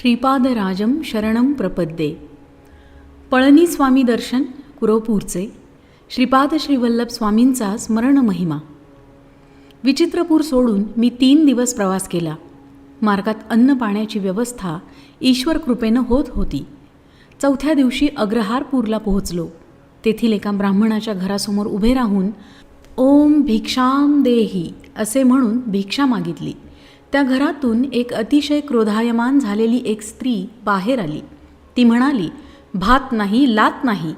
श्रीपादराजम शरणम प्रपद्ये. पळणी स्वामी दर्शन कुरोपूरचे श्रीपाद श्रीवल्लभ स्वामींचा स्मरण महिमा विचित्रपूर सोडून मी तीन दिवस प्रवास केला. मार्गात अन्न पाण्याची व्यवस्था ईश्वर कृपेनं होत होती. चौथ्या दिवशी अग्रहारपूरला पोहोचलो. तेथील एका ब्राह्मणाच्या घरासमोर उभे राहून ओम भिक्षाम देही असे म्हणून भिक्षा मागितली. त्या घरातून एक अतिशय क्रोधायमान झालेली एक स्त्री बाहेर आली. ती म्हणाली भात नाही लात नाही.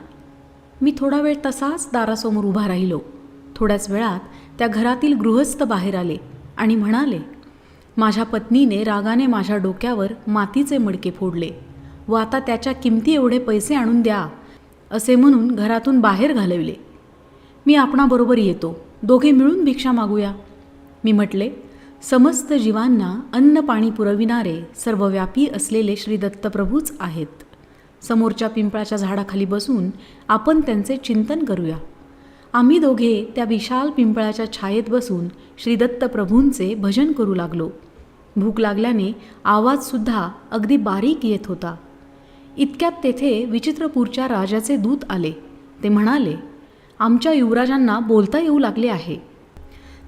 मी थोडा वेळ तसाच दारासमोर उभा राहिलो. थोड्याच वेळात त्या घरातील गृहस्थ बाहेर आले आणि म्हणाले माझ्या पत्नीने रागाने माझ्या डोक्यावर मातीचे मडके फोडले. व आता त्याच्या किमती एवढे पैसे आणून द्या असे म्हणून घरातून बाहेर घालविले. मी आपणाबरोबर येतो. दोघे मिळून भिक्षा मागूया. मी म्हटले समस्त जीवांना अन्न पाणी पुरविणारे सर्वव्यापी असलेले श्री दत्तप्रभूच आहेत. समोरच्या पिंपळाच्या झाडाखाली बसून आपण त्यांचे चिंतन करूया. आम्ही दोघे त्या विशाल पिंपळाच्या छायेत बसून श्री दत्तप्रभूंचे भजन करू लागलो. भूक लागल्याने आवाजसुद्धा अगदी बारीक येत होता. इतक्यात तेथे विचित्रपूरच्या राजाचे दूत आले. ते म्हणाले आमच्या युवराजांना बोलता येऊ लागले आहे.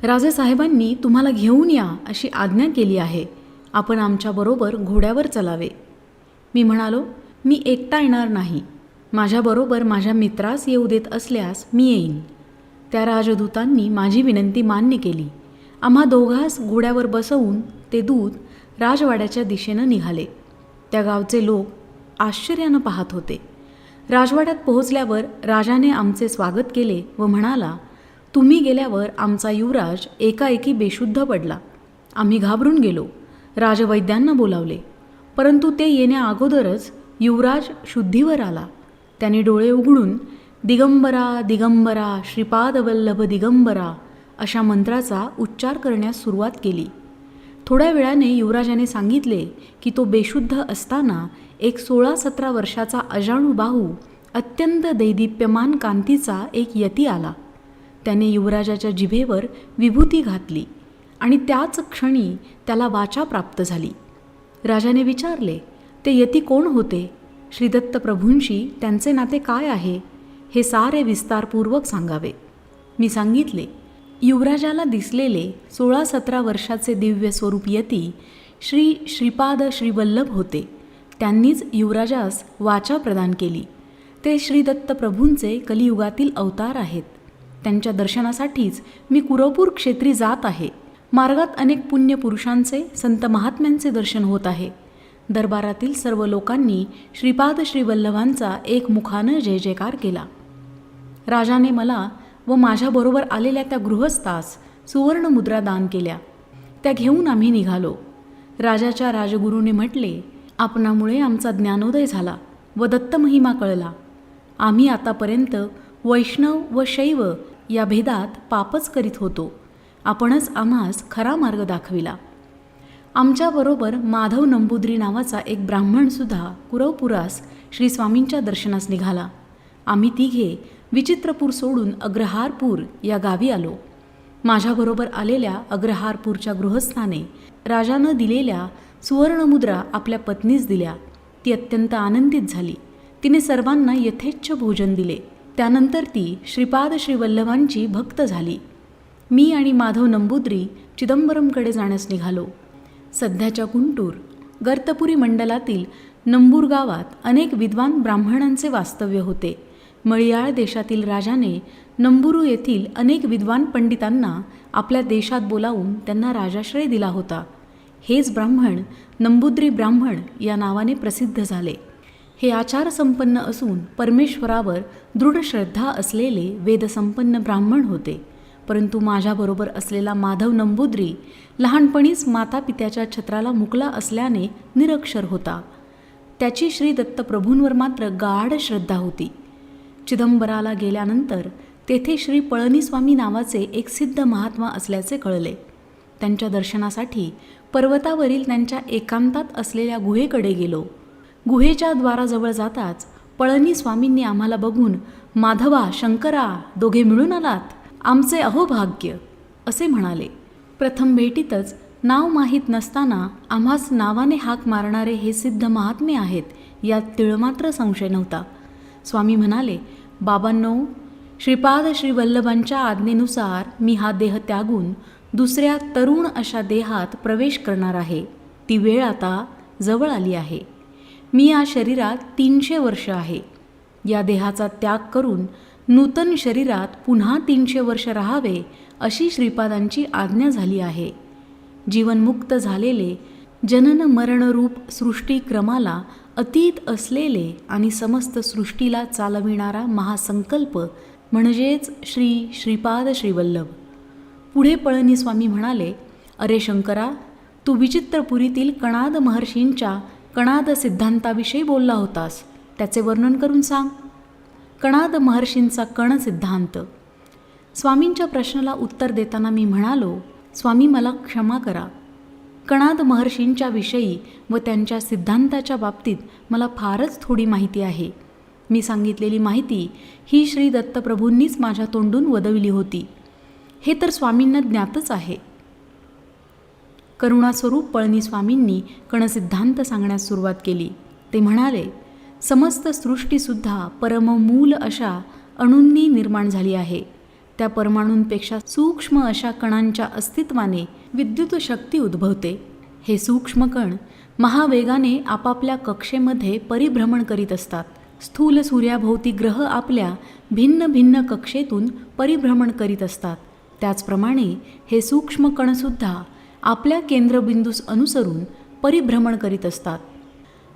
राजेसाहेबांनी तुम्हाला घेऊन या अशी आज्ञा केली आहे. आपण आमच्याबरोबर घोड्यावर चलावे. मी म्हणालो मी एकटा येणार नाही. माझ्याबरोबर माझ्या मित्रास येऊ देत असल्यास मी येईन. त्या राजदूतांनी माझी विनंती मान्य केली. आम्हा दोघांस घोड्यावर बसवून ते दूत राजवाड्याच्या दिशेनं निघाले. त्या गावचे लोक आश्चर्यानं पाहत होते. राजवाड्यात पोहोचल्यावर राजाने आमचे स्वागत केले व म्हणाला तुम्ही गेल्यावर आमचा युवराज एकाएकी बेशुद्ध पडला. आम्ही घाबरून गेलो. राजवैद्यांना बोलावले. परंतु ते येण्या अगोदरच युवराज शुद्धीवर आला. त्याने डोळे उघडून दिगंबरा दिगंबरा श्रीपादवल्लभ दिगंबरा अशा मंत्राचा उच्चार करण्यास सुरुवात केली. थोड्या वेळाने युवराजाने सांगितले की तो बेशुद्ध असताना एक सोळा सतरा वर्षाचा अजाणू बाहू अत्यंत दैदिप्यमान कांतीचा एक यती आला. त्याने युवराजाच्या जिभेवर विभूती घातली आणि त्याच क्षणी त्याला वाचा प्राप्त झाली. राजाने विचारले ते यती कोण होते? श्रीदत्त प्रभूंशी त्यांचे नाते काय आहे? हे सारे विस्तारपूर्वक सांगावे. मी सांगितले युवराजाला दिसलेले सोळा सतरा वर्षाचे दिव्य स्वरूप यती श्री श्रीपाद श्रीवल्लभ होते. त्यांनीच युवराजास वाचा प्रदान केली. ते श्रीदत्त प्रभूंचे कलियुगातील अवतार आहेत. त्यांच्या दर्शनासाठीच मी कुरवपूर क्षेत्री जात आहे. मार्गात अनेक पुण्य पुरुषांचे संत महात्म्यांचे दर्शन होत आहे. दरबारातील सर्व लोकांनी श्रीपाद श्रीवल्लभांचा एक मुखानं जय जयकार केला. राजाने मला व माझ्याबरोबर आलेल्या त्या गृहस्थास सुवर्ण मुद्रा दान केल्या. त्या घेऊन आम्ही निघालो. राजाच्या राजगुरूने म्हटले आपणामुळे आमचा ज्ञानोदय झाला व दत्तमहिमा कळला. आम्ही आतापर्यंत वैष्णव व शैव या भेदात पापच करीत होतो. आपणच आम्हास खरा मार्ग दाखविला. आमच्याबरोबर माधव नंबुद्री नावाचा एक ब्राह्मणसुद्धा कुरवपुरास श्री स्वामींच्या दर्शनास निघाला. आम्ही तिघे विचित्रपूर सोडून अग्रहारपूर या गावी आलो. माझ्याबरोबर आलेल्या अग्रहारपूरच्या गृहस्थाने राजानं दिलेल्या सुवर्णमुद्रा आपल्या पत्नीस दिल्या. ती अत्यंत आनंदित झाली. तिने सर्वांना यथेच्छ भोजन दिले. त्यानंतर ती श्रीपाद श्रीवल्लभांची भक्त झाली. मी आणि माधव नंबुद्री चिदंबरमकडे जाण्यास निघालो. सध्याच्या गुंटूर गर्तपुरी मंडलातील नंबूर गावात अनेक विद्वान ब्राह्मणांचे वास्तव्य होते. मळियाळ देशातील राजाने नंबुरू येथील अनेक विद्वान पंडितांना आपल्या देशात बोलावून त्यांना राजाश्रय दिला होता. हेच ब्राह्मण नंबुद्री ब्राह्मण या नावाने प्रसिद्ध झाले. हे आचारसंपन्न असून परमेश्वरावर दृढ श्रद्धा असलेले वेदसंपन्न ब्राह्मण होते. परंतु माझ्याबरोबर असलेला माधव नंबुद्री लहानपणीच मातापित्याच्या छत्राला मुकला असल्याने निरक्षर होता. त्याची श्री दत्तप्रभूंवर मात्र गाढ श्रद्धा होती. चिदंबराला गेल्यानंतर तेथे श्री पळणीस्वामी नावाचे एक सिद्ध महात्मा असल्याचे कळले. त्यांच्या दर्शनासाठी पर्वतावरील त्यांच्या एकांतात असलेल्या गुहेकडे गेलो. गुहेच्या द्वाराजवळ जाताच पळणी स्वामींनी आम्हाला बघून माधवा शंकरा दोघे मिळून आलात? आमचे अहोभाग्य असे म्हणाले. प्रथम भेटीतच नाव माहीत नसताना आम्हास नावाने हाक मारणारे हे सिद्ध महात्मे आहेत यात तिळमात्र संशय नव्हता. स्वामी म्हणाले बाबांनो श्रीपाद श्रीवल्लभांच्या आज्ञेनुसार मी हा देह त्यागून दुसऱ्या तरुण अशा देहात प्रवेश करणार आहे. ती वेळ आता जवळ आली आहे. मी या शरीरात तीनशे वर्ष आहे. या देहाचा त्याग करून नूतन शरीरात पुन्हा तीनशे वर्ष राहावे अशी श्रीपादांची आज्ञा झाली आहे. जीवनमुक्त झालेले जनन मरणरूप सृष्टीक्रमाला अतीत असलेले आणि समस्त सृष्टीला चालविणारा महासंकल्प म्हणजेच श्री श्रीपाद श्रीवल्लभ. पुढे पळणी स्वामी म्हणाले अरे शंकरा तू विचित्रपुरीतील कणाद महर्षींच्या कणाद सिद्धांताविषयी बोलला होतास. त्याचे वर्णन करून सांग. कणाद महर्षींचा कण सिद्धांत. स्वामींच्या प्रश्नाला उत्तर देताना मी म्हणालो स्वामी मला क्षमा करा. कणाद महर्षींच्या विषयी व त्यांच्या सिद्धांताच्या बाबतीत मला फारच थोडी माहिती आहे. मी सांगितलेली माहिती ही श्री दत्तप्रभूंनीच माझ्या तोंडून वदविली होती. हे तर स्वामींना ज्ञातच आहे. करुणास्वरूप पळणीस्वामींनी कणसिद्धांत सांगण्यास सुरुवात केली. ते म्हणाले समस्त सृष्टीसुद्धा परममूल अशा अणूंनी निर्माण झाली आहे. त्या परमाणूंपेक्षा सूक्ष्म अशा कणांच्या अस्तित्वाने विद्युत शक्ती उद्भवते. हे सूक्ष्म कण महावेगाने आपापल्या कक्षेमध्ये परिभ्रमण करीत असतात. स्थूल सूर्याभोवती ग्रह आपल्या भिन्न भिन्न कक्षेतून परिभ्रमण करीत असतात. त्याचप्रमाणे हे सूक्ष्म कणसुद्धा आपल्या केंद्रबिंदूस अनुसरून परिभ्रमण करीत असतात.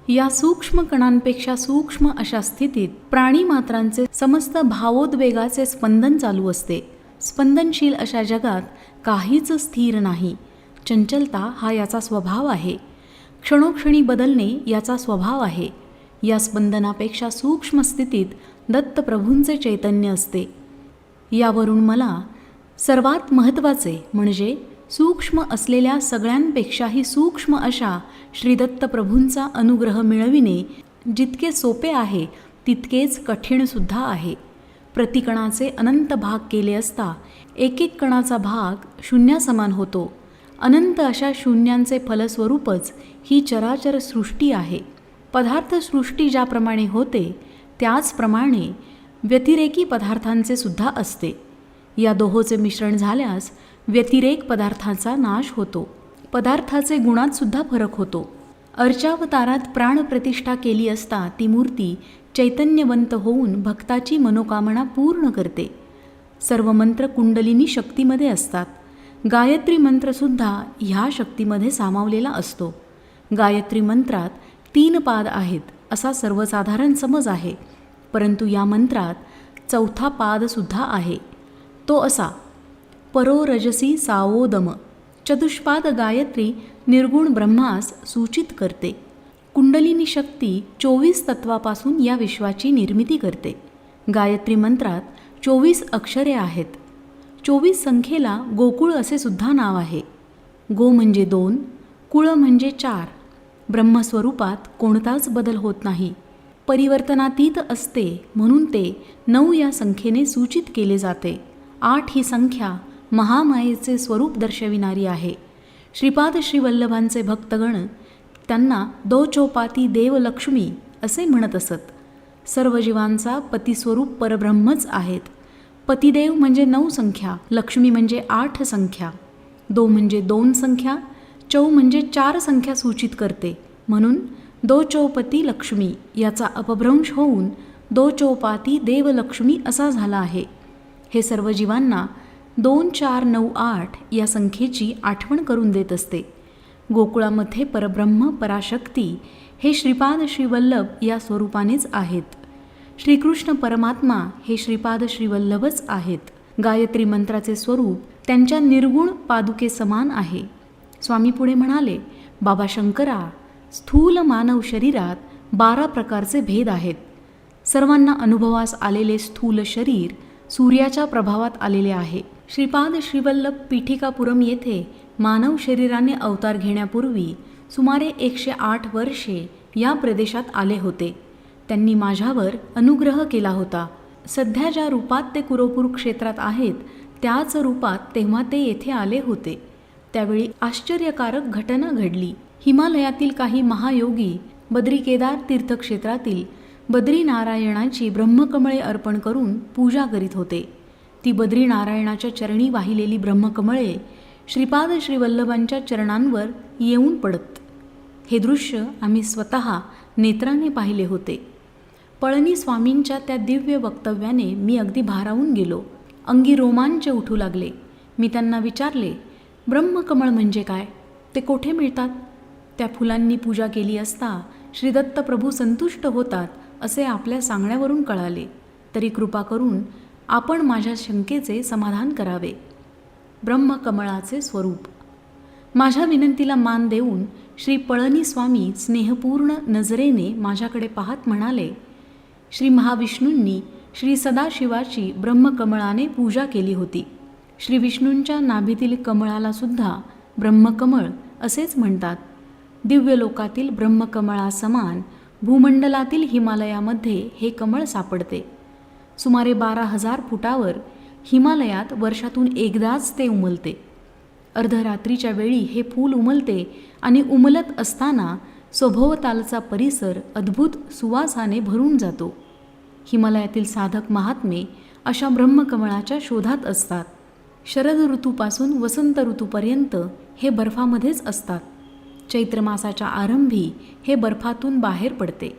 या सूक्ष्म कणांपेक्षा सूक्ष्म अशा स्थितीत प्राणीमात्रांचे समस्त भावोद्वेगाचे स्पंदन चालू असते. स्पंदनशील अशा जगात काहीच स्थिर नाही. चंचलता हा याचा स्वभाव आहे. क्षणोक्षणी बदलणे याचा स्वभाव आहे. या स्पंदनापेक्षा सूक्ष्म स्थितीत दत्तप्रभूंचे चैतन्य असते. यावरून मला सर्वात महत्त्वाचे म्हणजे सूक्ष्म असलेल्या सगळ्यांपेक्षाही सूक्ष्म अशा श्रीदत्त प्रभूंचा अनुग्रह मिळविणे जितके सोपे आहे तितकेच कठीणसुद्धा आहे. प्रतिकणाचे अनंत भाग केले असता एक एक कणाचा भाग शून्यासमान होतो. अनंत अशा शून्यांचे फलस्वरूपच ही चराचर सृष्टी आहे. पदार्थसृष्टी ज्याप्रमाणे होते त्याचप्रमाणे व्यतिरेकी पदार्थांचे सुद्धा असते. या दोहोचे मिश्रण झाल्यास व्यतिरेक पदार्थाचा नाश होतो. पदार्थाचे गुणात सुद्धा फरक होतो. अर्चावतारात प्राणप्रतिष्ठा केली असता ती मूर्ती चैतन्यवंत होऊन भक्ताची मनोकामना पूर्ण करते. सर्व मंत्र कुंडलिनी शक्तीमध्ये असतात. गायत्री मंत्रसुद्धा ह्या शक्तीमध्ये सामावलेला असतो. गायत्री मंत्रात तीन पाद आहेत असा सर्वसाधारण समज आहे. परंतु या मंत्रात चौथा पादसुद्धा आहे. तो असा परो रजसी सावोदम चतुष्पाद गायत्री निर्गुण ब्रह्मास सूचित करते. कुंडलिनी शक्ती चोवीस तत्वापासून या विश्वाची निर्मिती करते. गायत्री मंत्रात चोवीस अक्षरे आहेत. चोवीस संख्येला गोकुळ असे सुद्धा नाव आहे. गो म्हणजे दोन कुळ म्हणजे चार. ब्रह्मस्वरूपात कोणताच बदल होत नाही. परिवर्तनातीत असते म्हणून ते नऊ या संख्येने सूचित केले जाते. आठ ही संख्या महामायेचे स्वरूप दर्शविणारी आहे. श्रीपाद श्रीवल्लभांचे भक्तगण त्यांना दो चौपाती देवलक्ष्मी असे म्हणत असत. सर्व जीवांचा पतिस्वरूप परब्रह्मच आहेत. पतिदेव म्हणजे नऊ संख्या लक्ष्मी म्हणजे आठ संख्या दो म्हणजे दोन संख्या चौ म्हणजे चार संख्या सूचित करते. म्हणून दो चौपती लक्ष्मी याचा अपभ्रंश होऊन दो चौपाती देवलक्ष्मी असा झाला आहे. हे सर्व जीवांना दोन चार नऊ आठ या संख्येची आठवण करून देत असते. गोकुळामध्ये परब्रह्म पराशक्ती हे श्रीपाद श्रीवल्लभ या स्वरूपानेच आहेत. श्रीकृष्ण परमात्मा हे श्रीपाद श्रीवल्लभच आहेत. गायत्री मंत्राचे स्वरूप त्यांच्या निर्गुण पादुके समान आहे. स्वामी पुढे म्हणाले बाबा शंकरा स्थूल मानव शरीरात बारा प्रकारचे भेद आहेत. सर्वांना अनुभवास आलेले स्थूल शरीर सूर्याच्या प्रभावात आलेले आहे. श्रीपाद श्रीवल्लभ पीठिकापुरम येथे मानव शरीराने अवतार घेण्यापूर्वी सुमारे एकशे आठ वर्षे या प्रदेशात आले होते. त्यांनी माझ्यावर अनुग्रह केला होता. सध्या ज्या रूपात ते कुरोपूर क्षेत्रात आहेत त्याच रूपात तेव्हा ते येथे आले होते. त्यावेळी आश्चर्यकारक घटना घडली. हिमालयातील काही महायोगी बद्री केदार तीर्थक्षेत्रातील बद्रीनारायणाची ब्रह्मकमळे अर्पण करून पूजा करीत होते. ती बद्रीनारायणाच्या चरणी वाहिलेली ब्रह्मकमळे श्रीपाद श्रीवल्लभांच्या चरणांवर येऊन पडत. हे दृश्य आम्ही स्वतः नेत्राने पाहिले होते. पळणी स्वामींच्या त्या दिव्य वक्तव्याने मी अगदी भारावून गेलो. अंगी रोमांच उठू लागले. मी त्यांना विचारले ब्रह्मकमळ म्हणजे काय? ते कोठे मिळतात? त्या फुलांनी पूजा केली असता श्रीदत्त प्रभू संतुष्ट होतात असे आपल्या सांगण्यावरून कळाले. तरी कृपा करून आपण माझ्या शंकेचे समाधान करावे. ब्रह्मकमळाचे स्वरूप. माझ्या विनंतीला मान देऊन श्री पळणी स्वामी स्नेहपूर्ण नजरेने माझ्याकडे पाहत म्हणाले श्री महाविष्णूंनी श्री सदाशिवाची ब्रह्मकमळाने पूजा केली होती. श्री विष्णूंच्या नाभीतील कमळालासुद्धा ब्रह्मकमळ असेच म्हणतात. दिव्य लोकातील ब्रह्मकमळासमान भूमंडलातील हिमालयामध्ये हे कमळ सापडते. सुमारे बारा हजार फुटावर हिमालयात वर्षातून एकदाच ते उमलते. अर्धरात्रीच्या वेळी हे फूल उमलते आणि उमलत असताना सभोवतालचा परिसर अद्भुत सुवासाने भरून जातो. हिमालयातील साधक महात्मे अशा ब्रह्मकमळाच्या शोधात असतात. शरद ऋतूपासून वसंत ऋतूपर्यंत हे बर्फामध्येच असतात. चैत्र मासाच्या आरंभी हे बर्फातून बाहेर पडते.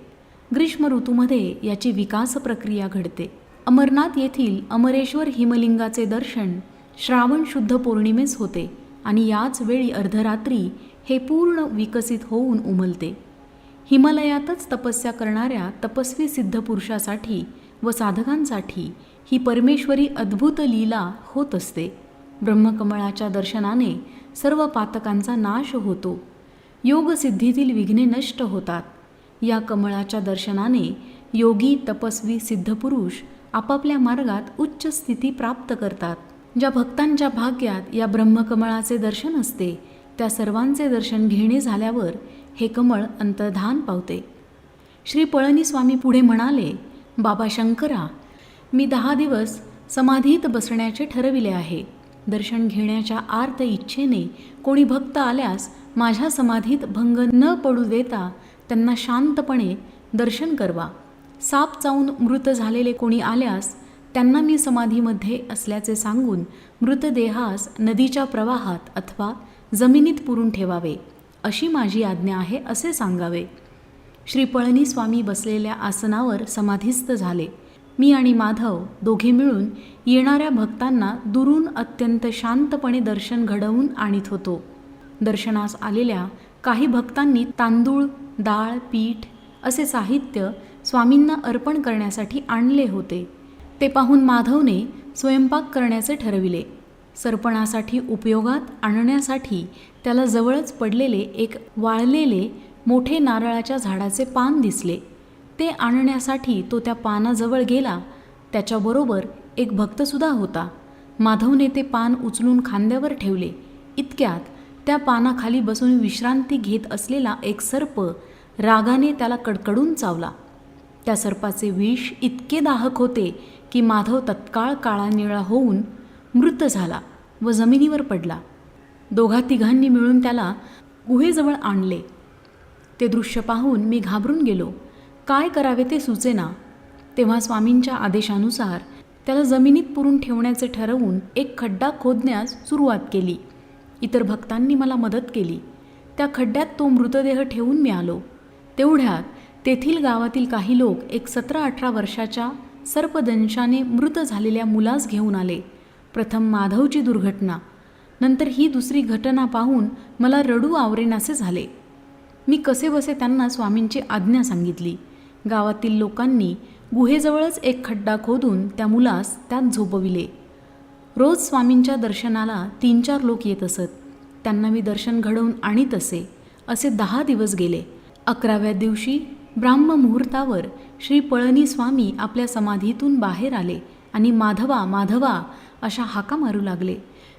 ग्रीष्म ऋतूमध्ये याची विकास प्रक्रिया घडते. अमरनाथ येथील अमरेश्वर हिमलिंगाचे दर्शन श्रावण शुद्ध पौर्णिमेस होते आणि याच वेळी अर्धरात्री हे पूर्ण विकसित होऊन उमलते. हिमालयातच तपस्या करणाऱ्या तपस्वी सिद्धपुरुषासाठी व साधकांसाठी ही परमेश्वरी अद्भुत लीला होत असते. ब्रह्मकमळाच्या दर्शनाने सर्व पातकांचा नाश होतो. योगसिद्धीतील विघ्ने नष्ट होतात. या कमळाच्या दर्शनाने योगी तपस्वी सिद्धपुरुष आपापल्या मार्गात उच्च स्थिती प्राप्त करतात. ज्या भक्तांच्या भाग्यात या ब्रह्मकमळाचे दर्शन असते त्या सर्वांचे दर्शन घेणे झाल्यावर हे कमळ अंतर्धान पावते. श्री पळणी स्वामी पुढे म्हणाले बाबा शंकरा मी दहा दिवस समाधीत बसण्याचे ठरविले आहे. दर्शन घेण्याच्या आर्त इच्छेने कोणी भक्त आल्यास माझ्या समाधीत भंग न पडू देता त्यांना शांतपणे दर्शन करवा. साप चावून मृत झालेले कोणी आल्यास त्यांना मी समाधीमध्ये असल्याचे सांगून मृतदेहास नदीच्या प्रवाहात अथवा जमिनीत पुरून ठेवावे अशी माझी आज्ञा आहे असे सांगावे. श्री पळणी स्वामी बसलेल्या आसनावर समाधीस्थ झाले. मी आणि माधव दोघे मिळून येणाऱ्या भक्तांना दुरून अत्यंत शांतपणे दर्शन घडवून आणीत होतो. दर्शनास आलेल्या काही भक्तांनी तांदूळ डाळ पीठ असे साहित्य स्वामींना अर्पण करण्यासाठी आणले होते. ते पाहून माधवने स्वयंपाक करण्याचे ठरविले. सरपणासाठी उपयोगात आणण्यासाठी त्याला जवळच पडलेले एक वाळलेले मोठे नारळाच्या झाडाचे पान दिसले. ते आणण्यासाठी तो त्या पानाजवळ गेला. त्याच्याबरोबर एक भक्तसुद्धा होता. माधवने ते पान उचलून खांद्यावर ठेवले. इतक्यात त्या पानाखाली बसून विश्रांती घेत असलेला एक सर्प रागाने त्याला कडकडून चावला. त्या सर्पाचे विष इतके दाहक होते की माधव तत्काळ काळा निळा होऊन मृत झाला व जमिनीवर पडला. दोघा तिघांनी मिळून त्याला गुहेजवळ आणले. ते दृश्य पाहून मी घाबरून गेलो. काय करावे ते सुचेना. तेव्हा स्वामींच्या आदेशानुसार त्याला जमिनीत पुरून ठेवण्याचे ठरवून एक खड्डा खोदण्यास सुरुवात केली. इतर भक्तांनी मला मदत केली. त्या खड्ड्यात तो मृतदेह ठेवून मी आलो. तेवढ्यात तेथील गावातील काही लोक एक सतरा अठरा वर्षाच्या सर्पदंशाने मृत झालेल्या मुलास घेऊन आले. प्रथम माधवची दुर्घटना. नंतर ही दुसरी घटना पाहून मला रडू आवरेनासे झाले. मी कसेबसे त्यांना स्वामींची आज्ञा सांगितली. गावातील लोकांनी गुहेजवळच एक खड्डा खोदून त्या मुलास त्यात झोपविले. रोज स्वामींच्या दर्शनाला तीन चार लोक येत असत. त्यांना मी दर्शन घडवून आणीत असे. असे दहा दिवस गेले. अकराव्या दिवशी ब्राह्ममुहूर्तावर श्री पळणी स्वामी आपल्या समाधीतून बाहेर आले आणि माधवा माधवा अशा हाका मारू लागले.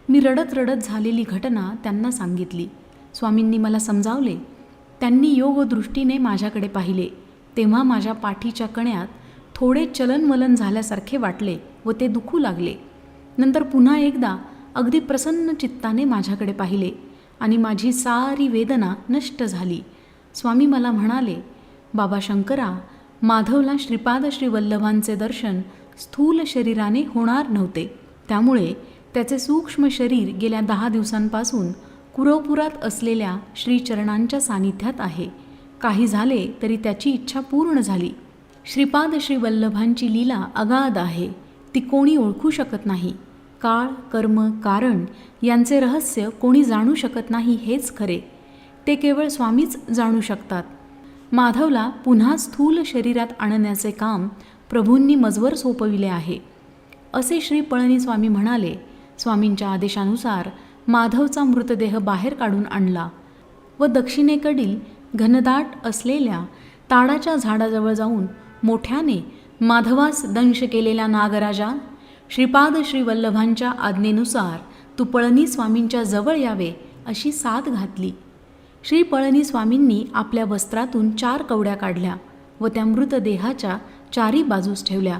मी रडत रडत झालेली घटना त्यांना सांगितली. स्वामींनी मला समजावले त्यांनी योगदृष्टीने माझ्याकडे पाहिले. तेव्हा माझ्या पाठीच्या कण्यात थोडे चलनवलन झाल्यासारखे वाटले व ते दुखू लागले. नंतर पुन्हा एकदा अगदी प्रसन्न चित्ताने माझ्याकडे पाहिले आणि माझी सारी वेदना नष्ट झाली. स्वामी मला म्हणाले बाबा शंकरा माधवला श्रीपाद श्रीवल्लभांचे दर्शन स्थूल शरीराने होणार नव्हते. त्यामुळे त्याचे सूक्ष्म शरीर गेल्या दहा दिवसांपासून कुरवपुरात असलेल्या श्रीचरणांच्या सानिध्यात आहे. काही झाले तरी त्याची इच्छा पूर्ण झाली. श्रीपाद श्रीवल्लभांची लीला अगाध आहे. ती कोणी ओळखू शकत नाही. काळ कर्म कारण यांचे रहस्य कोणी जाणू शकत नाही हेच खरे. ते केवळ स्वामीच जाणू शकतात. माधवला पुन्हा स्थूल शरीरात आणण्याचे काम प्रभूंनी मजवर सोपविले आहे. असे श्री पळणी स्वामी म्हणाले स्वामींच्या आदेशानुसार माधवचा मृतदेह बाहेर काढून आणला व दक्षिणेकडील घनदाट असलेल्या ताडाच्या झाडाजवळ जाऊन मोठ्याने माधवास दंश केलेल्या नागराजा श्रीपाद श्री वल्लभांच्या आज्ञेनुसार तू पळणी स्वामींच्या जवळ यावे अशी साथ घातली. श्री पळणी स्वामींनी आपल्या वस्त्रातून चार कवड्या काढल्या व त्या मृतदेहाच्या चारी बाजूस ठेवल्या.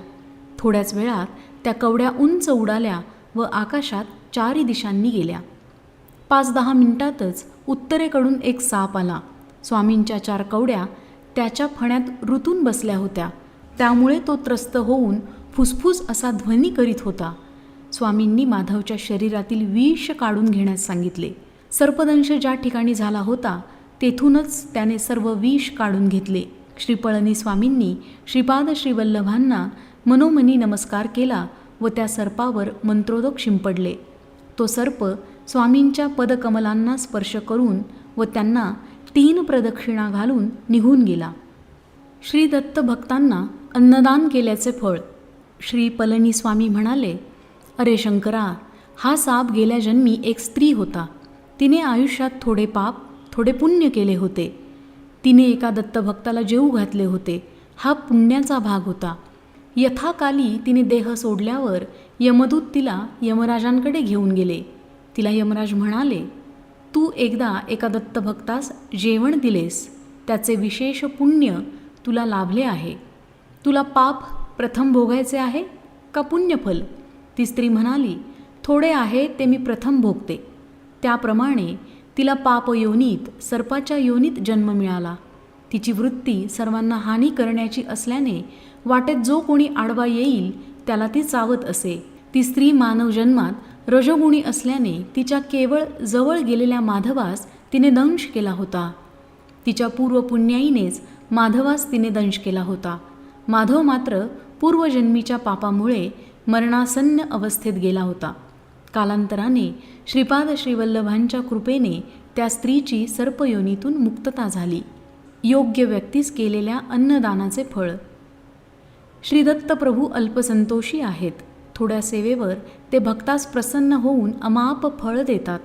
थोड्याच वेळात त्या कवड्या उंच उडाल्या व आकाशात चारी दिशांनी गेल्या. पाच दहा मिनिटातच उत्तरेकडून एक साप आला. स्वामींच्या चार कवड्या त्याच्या फण्यात ऋतून बसल्या होत्या. त्यामुळे तो त्रस्त होऊन फुसफुस असा ध्वनी करीत होता. स्वामींनी माधवच्या शरीरातील विष काढून घेण्यास सांगितले. सर्पदंश ज्या ठिकाणी झाला होता तेथूनच त्याने सर्व विष काढून घेतले. श्रीपळणी स्वामींनी श्रीपाद श्रीवल्लभांना मनोमनी नमस्कार केला व त्या सर्पावर मंत्रोदक शिंपडले. तो सर्प स्वामींच्या पदकमलांना स्पर्श करून व त्यांना तीन प्रदक्षिणा घालून निघून गेला. श्री दत्त भक्तांना अन्नदान केल्याचे फळ. श्री पलनी स्वामी म्हणाले अरे शंकरा हा साप गेल्या जन्मी एक स्त्री होता. तिने आयुष्यात थोडे पाप थोडे पुण्य केले होते. तिने एका दत्तभक्ताला जेऊ घातले होते. हा पुण्याचा भाग होता. यथाकाली तिने देह सोडल्यावर यमदूत तिला यमराजांकडे घेऊन गेले. तिला यमराज म्हणाले तू एकदा एका दत्तभक्तास जेवण दिलेस. त्याचे विशेष पुण्य तुला लाभले आहे. तुला पाप प्रथम भोगायचे आहे का पुण्यफल? ती स्त्री म्हणाली थोडे आहे ते मी प्रथम भोगते. त्याप्रमाणे तिला पाप योनीत सर्पाच्या योनीत जन्म मिळाला. तिची वृत्ती सर्वांना हानी करण्याची असल्याने वाटेत जो कोणी आडवा येईल त्याला ती चावत असे. ती स्त्री मानव जन्मात रजोगुणी असल्याने तिच्या केवळ जवळ गेलेल्या माधवास तिने दंश केला होता. तिच्या पूर्वपुण्याईनेच माधवास तिने दंश केला होता. माधव मात्र पूर्वजन्मीच्या पापामुळे मरणासन्न अवस्थेत गेला होता. कालांतराने श्रीपाद श्रीवल्लभांच्या कृपेने त्या स्त्रीची सर्पयोनीतून मुक्तता झाली. योग्य व्यक्तीस केलेल्या अन्नदानाचे फळ. श्रीदत्त प्रभू अल्पसंतोषी आहेत. थोड्या सेवेवर ते भक्तास प्रसन्न होऊन अमाप फळ देतात.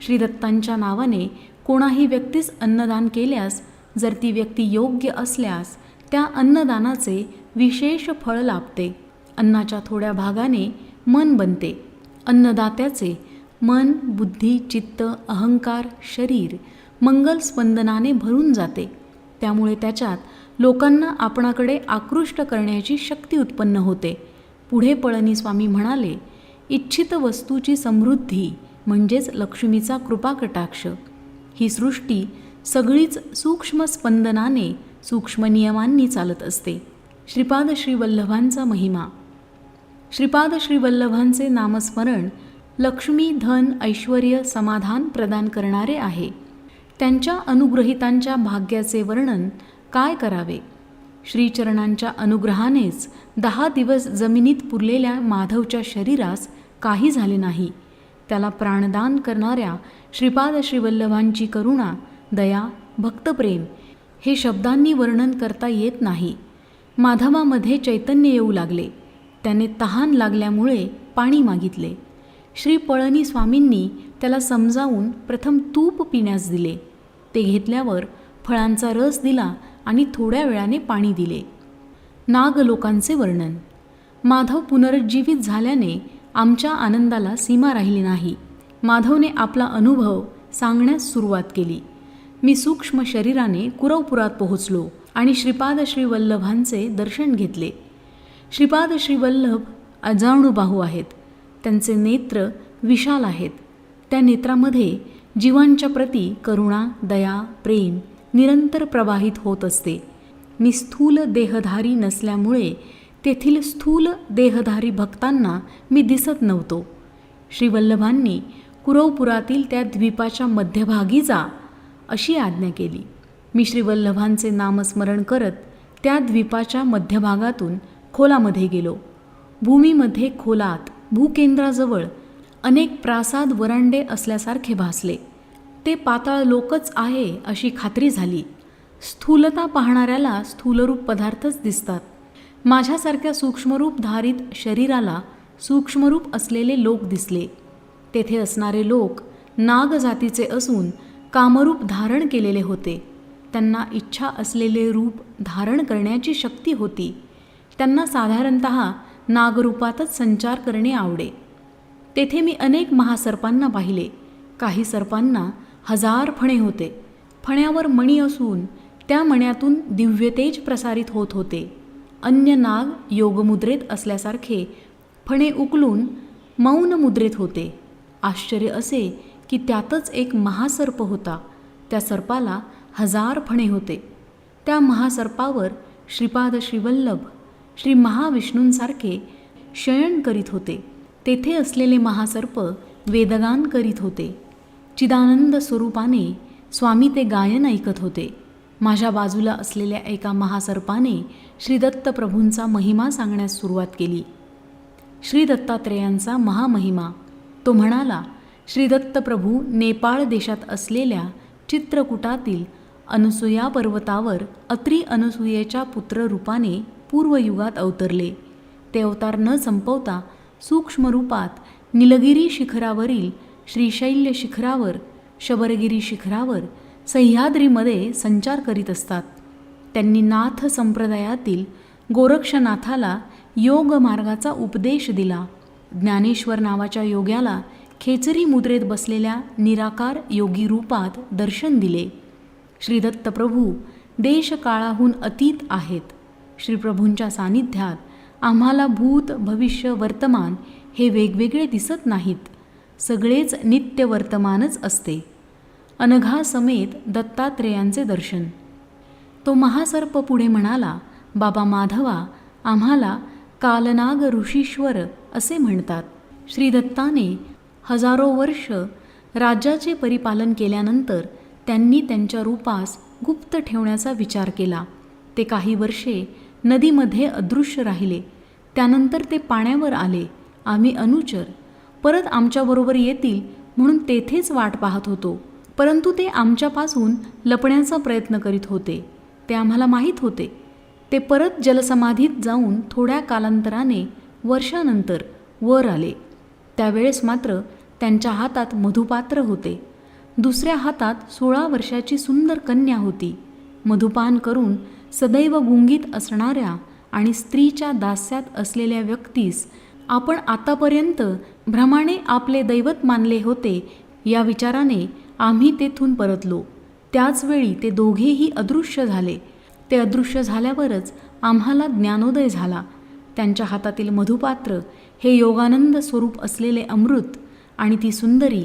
श्रीदत्तांच्या नावाने कोणाही व्यक्तीस अन्नदान केल्यास जर ती व्यक्ती योग्य असल्यास त्या अन्नदानाचे विशेष फळ लाभते. अन्नाच्या थोड्या भागाने मन बनते. अन्नदात्याचे मन बुद्धी चित्त अहंकार शरीर मंगल स्पंदनाने भरून जाते. त्यामुळे त्याच्यात लोकांना आपणाकडे आकृष्ट करण्याची शक्ती उत्पन्न होते. पुढे पळणी स्वामी म्हणाले इच्छित वस्तूची समृद्धी म्हणजेच लक्ष्मीचा कृपाकटाक्ष ही सृष्टी सगळीच सूक्ष्म स्पंदनाने सूक्ष्म नियमांनी चालत असते. श्रीपाद श्रीवल्लभांचा महिमा. श्रीपाद श्रीवल्लभांचे नामस्मरण लक्ष्मी धन ऐश्वर समाधान प्रदान करणारे आहे. त्यांच्या अनुग्रहितांच्या भाग्याचे वर्णन काय करावे? श्रीचरणांच्या अनुग्रहानेच दहा दिवस जमिनीत पुरलेल्या माधवच्या शरीरास काही झाले नाही. त्याला प्राणदान करणाऱ्या श्रीपाद श्रीवल्लभांची करुणा दया भक्तप्रेम हे शब्दांनी वर्णन करता येत नाही. माधवामध्ये चैतन्य येऊ लागले. त्याने तहान लागल्यामुळे पाणी मागितले. श्री पळणी स्वामींनी त्याला समजावून प्रथम तूप पिण्यास दिले. ते घेतल्यावर फळांचा रस दिला आणि थोड्या वेळाने पाणी दिले. नाग लोकांचे वर्णन. माधव पुनरुज्जीवित झाल्याने आमच्या आनंदाला सीमा राहिली नाही. माधवने आपला अनुभव सांगण्यास सुरुवात केली. मी सूक्ष्म शरीराने कुरवपुरात पोहोचलो आणि श्रीपाद श्रीवल्लभांचे दर्शन घेतले. श्रीपाद श्रीवल्लभ अजाणूबाहू आहेत. त्यांचे नेत्र विशाल आहेत. त्या नेत्रामध्ये जीवांच्या प्रती करुणा दया प्रेम निरंतर प्रवाहित होत असते. मी स्थूल देहधारी नसल्यामुळे तेथील स्थूल देहधारी भक्तांना मी दिसत नव्हतो. श्रीवल्लभांनी कुरवपुरातील त्या द्वीपाच्या मध्यभागी जा अशी आज्ञा केली. मी श्रीवल्लभांचे नामस्मरण करत त्या द्वीपाच्या मध्यभागातून खोलामध्ये गेलो. भूमीमध्ये खोलात भूकेंद्राजवळ अनेक प्रासाद वरांडे असल्यासारखे भासले. ते पाताळ लोकच आहे अशी खात्री झाली. स्थूलता पाहणाऱ्याला स्थूलरूप पदार्थच दिसतात. माझ्यासारख्या सूक्ष्मरूप धारित शरीराला सूक्ष्मरूप असलेले लोक दिसले. तेथे असणारे लोक नाग जातीचे असून कामरूप धारण केलेले होते. त्यांना इच्छा असलेले रूप धारण करण्याची शक्ती होती. त्यांना साधारणत नागरूपातच संचार करणे आवडे. तेथे मी अनेक महासर्पांना पाहिले. काही सर्पांना हजार फणे होते. फण्यावर मणी असून त्या मण्यातून दिव्यतेज प्रसारित होत होते. अन्य नाग योगमुद्रेत असल्यासारखे फणे उकलून मौन मुद्रेत होते. आश्चर्य असे की त्यातच एक महासर्प होता. त्या सर्पाला हजार फणे होते. त्या महासर्पावर श्रीपाद श्रीवल्लभ श्री महाविष्णूंसारखे शयन करीत होते. तेथे असलेले महासर्प वेदगान करीत होते. चिदानंद स्वरूपाने स्वामी ते गायन ऐकत होते. माझ्या बाजूला असलेल्या एका महासर्पाने श्रीदत्त प्रभूंचा महिमा सांगण्यास सुरुवात केली. श्री दत्तात्रेयांचा महामहिमा. तो म्हणाला श्रीदत्त प्रभू नेपाळ देशात असलेल्या चित्रकूटातील अनुसूया पर्वतावर अत्रि अनुसूयेच्या पुत्ररूपाने पूर्वयुगात अवतरले. ते अवतार न संपवता सूक्ष्म रूपात निलगिरी शिखरावरील श्रीशैल्य शिखरावर शबरगिरी शिखरावर सह्याद्रीमध्ये संचार करीत असतात. त्यांनी नाथ संप्रदायातील गोरक्षनाथाला योग मार्गाचा उपदेश दिला. ज्ञानेश्वर नावाच्या योग्याला खेचरी मुद्रेत बसलेल्या निराकार योगी रूपात दर्शन दिले. श्रीदत्त प्रभू देशकाळाहून अतीत आहेत. श्रीप्रभूंच्या सानिध्यात आम्हाला भूत भविष्य वर्तमान हे वेगवेगळे दिसत नाहीत. सगळेच नित्य वर्तमानच असते. अनघासमेत दत्तात्रेयांचे दर्शन. तो महासर्प पुढे म्हणाला बाबा माधवा आम्हाला कालनाग ऋषीश्वर असे म्हणतात. श्रीदत्ताने हजारो वर्ष राज्याचे परिपालन केल्यानंतर त्यांनी त्यांच्या रूपास गुप्त ठेवण्याचा विचार केला. ते काही वर्षे नदीमध्ये अदृश्य राहिले. त्यानंतर ते पाण्यावर आले. आम्ही अनुचर. परत आमच्याबरोबर येतील म्हणून तेथेच वाट पाहत होतो. परंतु ते आमच्यापासून लपण्याचा प्रयत्न करीत होते. ते आम्हाला माहीत होते. ते परत जलसमाधीत जाऊन थोड्या कालांतराने वर्षानंतर वर आले. त्यावेळेस मात्र त्यांच्या हातात मधुपात्र होते. दुसऱ्या हातात सोळा वर्षाची सुंदर कन्या होती. मधुपान करून सदैव गुंगीत असणाऱ्या आणि स्त्रीच्या दास्यात असलेल्या व्यक्तीस आपण आतापर्यंत भ्रमाने आपले दैवत मानले होते या विचाराने आम्ही तेथून परतलो. त्याचवेळी ते दोघेही अदृश्य झाले. ते अदृश्य झाल्यावरच आम्हाला ज्ञानोदय झाला. त्यांच्या हातातील मधुपात्र हे योगानंद स्वरूप असलेले अमृत आणि ती सुंदरी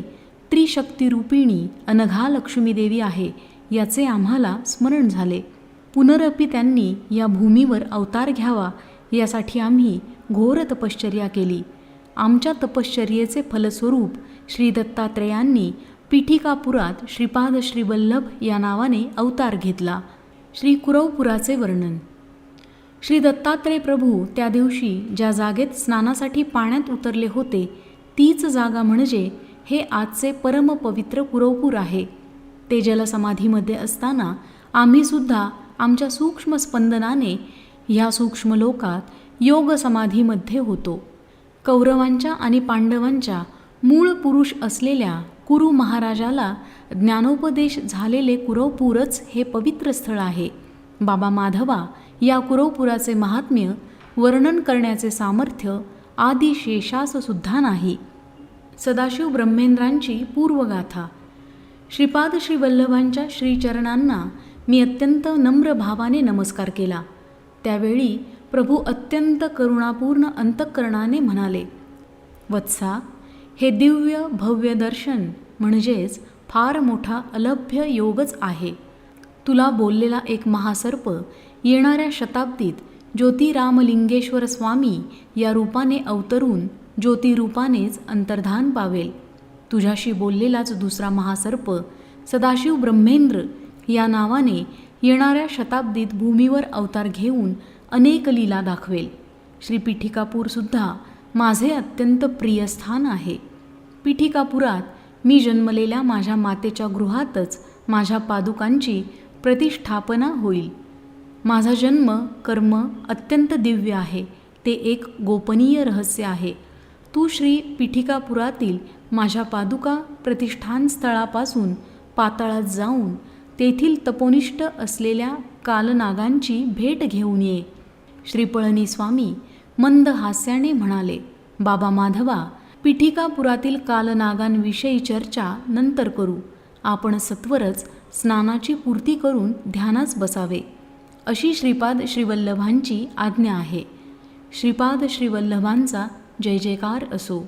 त्रिशक्तिरूपिणी अनघा लक्ष्मीदेवी आहे याचे आम्हाला स्मरण झाले. पुनरपी त्यांनी या भूमीवर अवतार घ्यावा यासाठी आम्ही घोर तपश्चर्या केली. आमच्या तपश्चर्येचे फलस्वरूप श्री दत्तात्रेयांनी पीठिकापुरात श्रीपाद श्रीवल्लभ या नावाने अवतार घेतला. श्री कुरवपुराचे वर्णन. श्री दत्तात्रय प्रभू त्या दिवशी ज्या जागेत स्नानासाठी पाण्यात उतरले होते तीच जागा म्हणजे हे आजचे परमपवित्र कुरवपूर आहे. ते जलसमाधीमध्ये असताना आम्हीसुद्धा आमच्या सूक्ष्म स्पंदनाने ह्या सूक्ष्म लोकात योग समाधीमध्ये होतो. कौरवांच्या आणि पांडवांच्या मूळ पुरुष असलेल्या कुरु महाराजाला ज्ञानोपदेश झालेले कुरवपूरच हे पवित्र स्थळ आहे. बाबा माधवा या कुरवपुराचे महात्म्य वर्णन करण्याचे सामर्थ्य आदी शेषाससुद्धा नाही. सदाशिव ब्रह्मेंद्रांची पूर्वगाथा. श्रीपाद श्रीवल्लभांच्या श्रीचरणांना मी अत्यंत नम्र भावाने नमस्कार केला. त्यावेळी प्रभू अत्यंत करुणापूर्ण अंतःकरणाने म्हणाले वत्सा हे दिव्य भव्य दर्शन म्हणजेच फार मोठा अलभ्य योगच आहे. तुला बोललेला एक महासर्प येणाऱ्या शताब्दीत ज्योतिरामलिंगेश्वर स्वामी या रूपाने अवतरून ज्योतिरूपानेच अंतर्धान पावेल. तुझ्याशी बोललेलाच दुसरा महासर्प सदाशिव ब्रह्मेंद्र या नावाने येणाऱ्या शताब्दीत भूमीवर अवतार घेऊन अनेक लीला दाखवेल. श्री पिठिकापूरसुद्धा माझे अत्यंत प्रिय स्थान आहे. पिठिकापुरात मी जन्मलेल्या माझ्या मातेच्या गृहातच माझ्या पादुकांची प्रतिष्ठापना होईल. माझा जन्म कर्म अत्यंत दिव्य आहे. ते एक गोपनीय रहस्य आहे. तू श्री पिठिकापुरातील माझ्या पादुका प्रतिष्ठान स्थळापासून पाताळात जाऊन तेथील तपोनिष्ठ असलेल्या कालनागांची भेट घेऊन ये. श्रीपळणी स्वामी मंद हास्याने म्हणाले बाबा माधवा पिठिकापुरातील कालनागांविषयी चर्चा नंतर करू. आपण सत्वरच स्नानाची पूर्ती करून ध्यानास बसावे. अशी श्रीपाद श्रीवल्लभांची आज्ञा आहे. श्रीपाद श्रीवल्लभांचा जय जयकार असो.